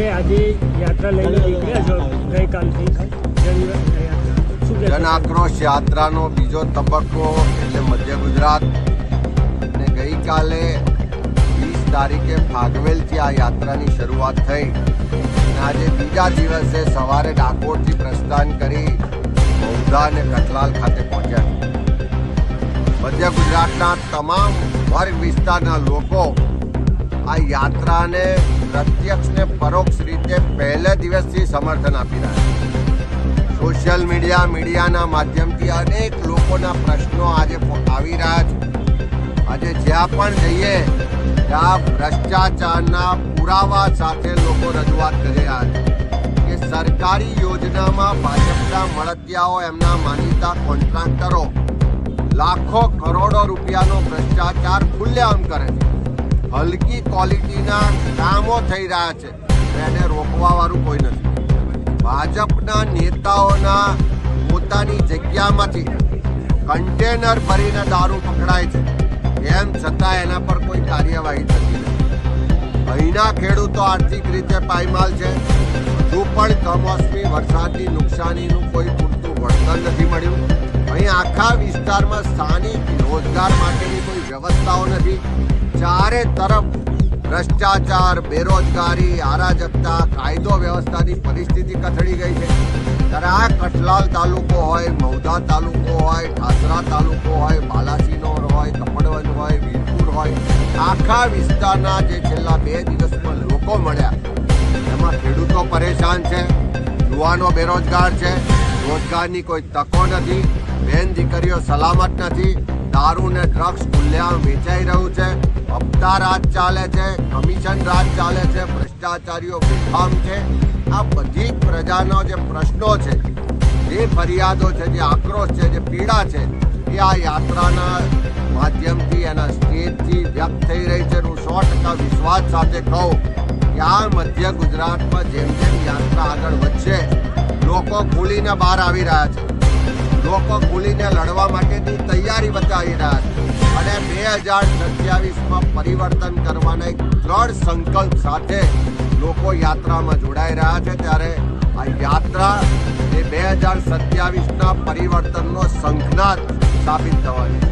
જે આજે યાત્રા લઈને નીકળ્યા છો ગઈકાલથી. જન? આક્રોશ યાત્રાનો બીજો તબક્કો એટલે મધ્ય ગુજરાત. અને ગઈકાલે વીસ તારીખે ફાગવેલથી આ યાત્રાની શરૂઆત થઈ. અને આજે બીજા દિવસે સવારે ડાકોરથી પ્રસ્થાન કરી બૌદ્ધા અને કઠલાલ ખાતે પહોંચ્યા. મધ્ય ગુજરાતના તમામ વર્ગ વિસ્તારના લોકો આ યાત્રાને પ્રત્યક્ષ ને પરોક્ષ રીતે પહેલે દિવસથી સમર્થન આપી રહ્યા છે. સોશિયલ મીડિયા, મીડિયાના માધ્યમથી અનેક લોકોના પ્રશ્નો આજે આવી રહ્યા છે. આજે જ્યાં પણ જઈએ, ત્યાં ભ્રષ્ટાચારના પુરાવા સાથે લોકો રજૂઆત કરી રહ્યા છે કે સરકારી યોજનામાં ભાજપના મળતિયાઓ એમના માનીતા કોન્ટ્રાક્ટરો લાખો કરોડો રૂપિયાનો ભ્રષ્ટાચાર ખુલ્લેઆમ કરે છે. હલકી ક્વોલિટીના કામો થઈ રહ્યા છે. એને રોકવા વાળું કોઈ નથી. ભાજપના નેતાઓના પોતાની જગ્યામાંથી કન્ટેનર ભરીને દારૂ પકડાય છે. એમ છતાં એના પર કોઈ કાર્યવાહી થતી નથી. અહીંના ખેડૂતો આર્થિક રીતે પાયમાલ છે. હજુ પણ કમોસમી વરસાદની નુકસાનીનું કોઈ પૂરતું વળતર નથી મળ્યું. અહીં આખા વિસ્તારમાં સ્થાનિક રોજગાર માટેની કોઈ વ્યવસ્થાઓ નથી. ચારે તરફ ભ્રષ્ટાચાર, બેરોજગારી અરાજકતા કાયદો વ્યવસ્થાની પરિસ્થિતિ કથળી ગઈ છે. ત્યારે આ કઠલાલ તાલુકો હોય મૌધા તાલુકો હોય ઠાસરા તાલુકો હોય બાલાસિનોર હોય કપડવન હોય, વીરપુર હોય, આખા વિસ્તારના જે છેલ્લા બે દિવસમાં લોકો મળ્યા. એમાં ખેડૂતો પરેશાન છે, યુવાનો બેરોજગાર છે. રોજગારની કોઈ તકો નથી, બેન દીકરીઓ સલામત નથી દારૂ ને ડ્રગ્સ ખુલ્લેઆમ વેચાઈ રહ્યું છે. હપ્તા રાજ ચાલે છે કમિશન રાજ ચાલે છે, ભ્રષ્ટાચારીઓ બેફામ છે. આ બધી પ્રજાનો જે પ્રશ્નો છે, જે ફરિયાદો છે, જે આક્રોશ છે, જે પીડા છે, એ આ યાત્રાના માધ્યમથી એના સ્ટેજથી વ્યક્ત થઈ રહી છે. હું સો ટકા વિશ્વાસ સાથે કહું કે આ મધ્ય ગુજરાતમાં જેમ જેમ યાત્રા આગળ વધશે, લોકો ખુલીને બહાર આવી રહ્યા છે. લોકો ખુલીને લડવા માટેની તૈયારી રહ્યા અને બે હજાર સત્યાવીસમાં પરિવર્તન કરવાના એક દ્રઢ સંકલ્પ સાથે લોકો યાત્રામાં જોડાઈ રહ્યા છે. ત્યારે આ યાત્રા એ બે હજાર સત્યાવીસના પરિવર્તનનો શંખનાદ સાબિત થવાની છે.